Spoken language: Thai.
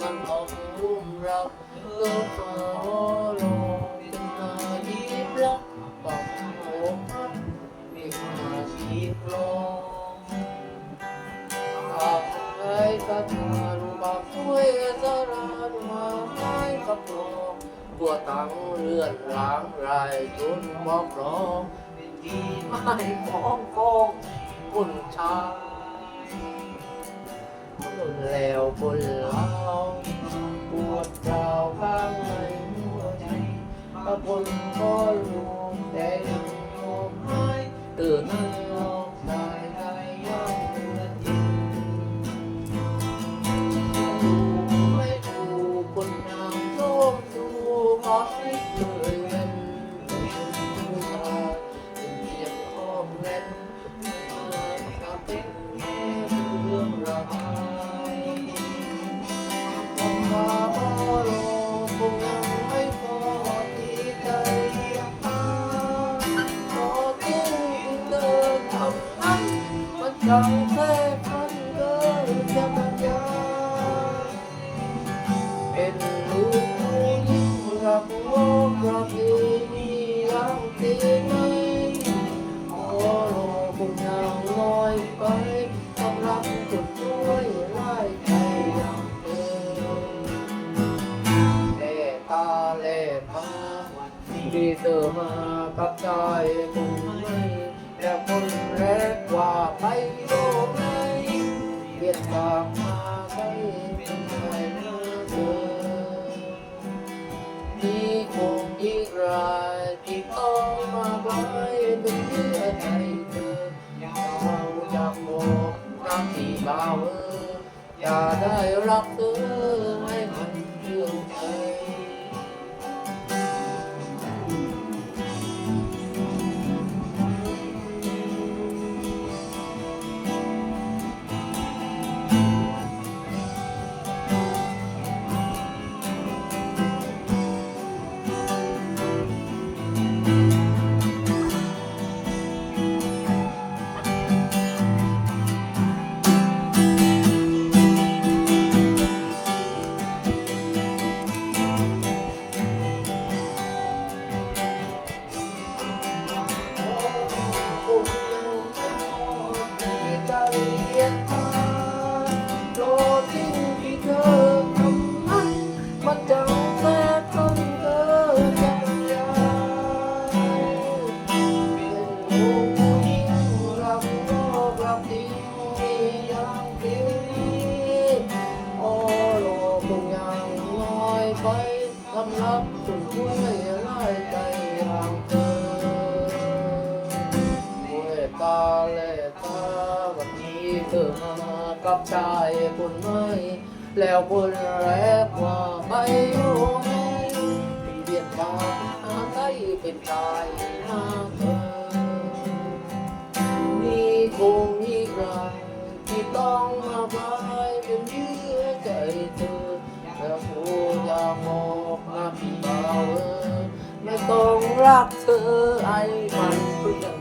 ฉันออกรุ่มรักเลิกฟ้าลงเป็นนายีรักปักโอ้พัดมีมาชีพลงอาไอ้กระทารุบาคุยสารมาไม้กับโลงตัวตังเลือนล้างไรจนบอกร้องเป็นที่ไม่ฟ้องฟ้องคุณชาย แล้วคนเล่าปวดเข่าวข้างในหัวใจบางคนก็รู้แต่ยังยอมให้ตื่นนั่งลงตายได้ยังเดือนจิต งเธอเล่ตาเล่มาที่เธอมากับใจคงไม่แต่คนแรกว่าไป ปลี่ยนปาก ไปสำรับคนช่วยไล่ใจห่างเธอเวตาเลตาวันนี้เธอมากับชายคนใหม่แล้วคนแรกว่าไปอยู่ไหนเวียนมาหาไทยเป็นชายหน้าเธอนี่คงอีกรายที่ต้องมาพายเป็นเยื่อใจเธอแล้ว บอกมาพี่บ่าเออไม่ต้องรักเธอไอ้มันเพื่อ